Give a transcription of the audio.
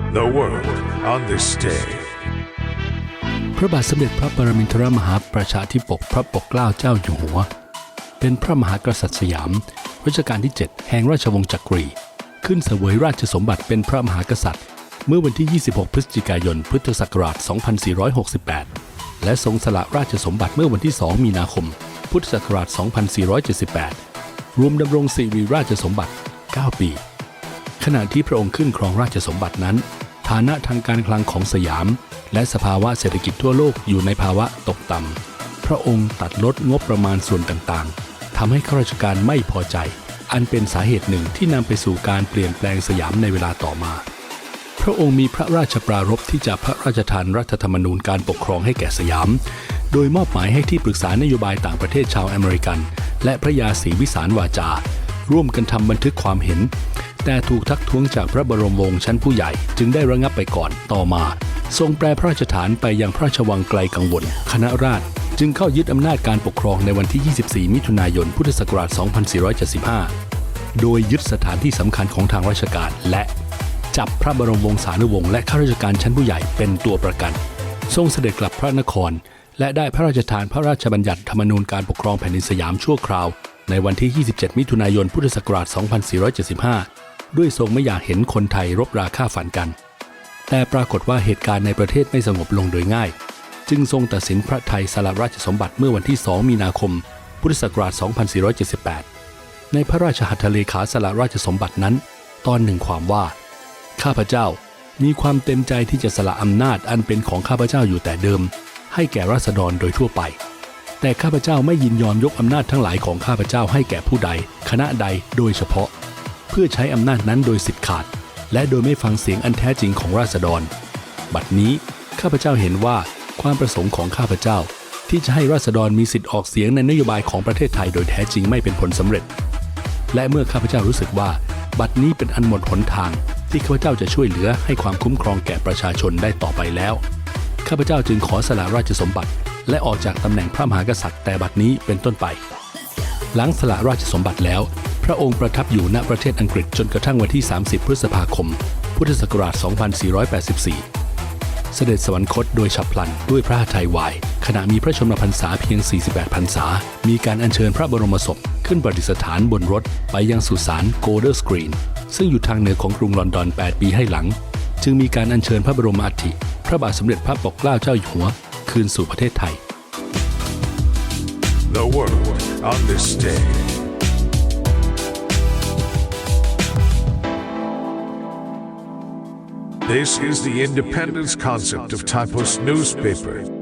The world on this day. พระบาทสมเด็จพระปรมินทรมหาประชาธิปกพระปกเกล้าเจ้าอยู่หัว เป็นพระมหากษัตริย์สยามรัชกาลที่ 7 แห่งราชวงศ์จักรี ขึ้นเสวยราชสมบัติเป็นพระมหากษัตริย์ เมื่อวันที่ 26 พฤศจิกายน พุทธศักราช 2468 และทรงสละราชสมบัติเมื่อวันที่ 2 มีนาคม พุทธศักราช 2478 รวมดำรงสิริราชสมบัติ 9 ปี ขณะที่พระองค์ขึ้นครองราชสมบัตินั้น ฐานะทางการคลังของสยาม และสภาวะเศรษฐกิจทั่วโลกอยู่ในภาวะตกต่ำ พระองค์ตัดลดงบประมาณส่วนต่างๆทำให้ข้าราชการไม่พอใจ อันเป็นสาเหตุหนึ่งที่นำไปสู่การเปลี่ยนแปลงสยามในเวลาต่อมา พระองค์มีพระราชปรารภที่จะพระราชทานรัฐธรรมนูญการปกครองให้แก่สยาม โดยมอบหมายให้ที่ปรึกษานโยบายต่างประเทศชาวอเมริกัน และพระยาศรีวิสารวาจา ร่วมกันทำบันทึกความเห็น แต่ถูกทักท้วงจากพระบรมวงศ์ชั้นผู้ใหญ่จึงได้ระงับไปก่อนต่อมา ทรงแปรพระราชฐานไปยังพระราชวังไกลกังวล คณะราษฎรจึงเข้ายึดอำนาจการปกครองในวันที่ 24 มิถุนายน พุทธศักราช 2475 โดยยึดสถานที่สำคัญของทางราชการ และจับพระบรมวงศานุวงศ์และข้าราชการชั้นผู้ใหญ่เป็นตัวประกัน ทรงเสด็จกลับพระนคร และได้พระราชทานพระราชบัญญัติธรรมนูญการปกครองแผ่นดินสยามชั่วคราว ในวันที่ 27 มิถุนายน พุทธศักราช 2475 ด้วยทรงไม่อยากเห็นคนไทยรบราฆ่าฝันกัน แต่ปรากฏว่าเหตุการณ์ในประเทศไม่สงบลงโดยง่าย จึงทรงตัดสินพระไทยสละราชสมบัติเมื่อวันที่ 2 มีนาคม พุทธศักราช 2478 ในพระราชหัตถเลขาสละราชสมบัตินั้น ตอนหนึ่งความว่า ข้าพเจ้ามีความเต็มใจที่จะสละอำนาจอันเป็นของข้าพเจ้าอยู่แต่เดิม ให้แก่ราษฎรโดยทั่วไป แต่ข้าพเจ้าไม่ยินยอมยกอำนาจทั้งหลายของข้าพเจ้าให้แก่ผู้ใด คณะใดโดยเฉพาะ เพื่อใช้อำนาจนั้นโดยสิทธิ์ขาด และโดยไม่ฟังเสียงอันแท้จริงของราษฎร บัดนี้ข้าพเจ้าเห็นว่าความประสงค์ของข้าพเจ้า ที่จะให้ราษฎรมีสิทธิ์ออกเสียงในนโยบายของประเทศไทยโดยแท้จริงไม่เป็นผลสำเร็จ และเมื่อข้าพเจ้ารู้สึกว่า บัดนี้เป็นอันหมดหนทาง ที่ข้าพเจ้าจะช่วยเหลือให้ความคุ้มครองแก่ประชาชนได้ต่อไปแล้วข้าพเจ้าจึงขอสละราชสมบัติ และออกจากตำแหน่งพระมหากษัตริย์แต่บัดนี้เป็นต้นไป หลังสละราชสมบัติแล้ว พระองค์ประทับอยู่ณประเทศอังกฤษจนกระทั่งวันที่ 30 พฤษภาคม พุทธศักราช 2484 เสด็จสวรรคตโดยฉับพลันด้วยพระหัตถ์ไทยวาย ขณะมีพระชนมพรรษาเพียง 48 พรรษา มีการอัญเชิญพระบรมศพ ขึ้นประดิษฐานบนรถไปยังสุสานโกลเดอร์สกรีนซึ่งอยู่ทางเหนือของกรุงลอนดอน 8 ปีให้หลัง จึงมีการอัญเชิญพระบรมอัฐิพระบาทสมเด็จพระปกเกล้าเจ้าอยู่หัว คืนสู่ประเทศไทย The world on this day. This is the independence concept of Typos newspaper.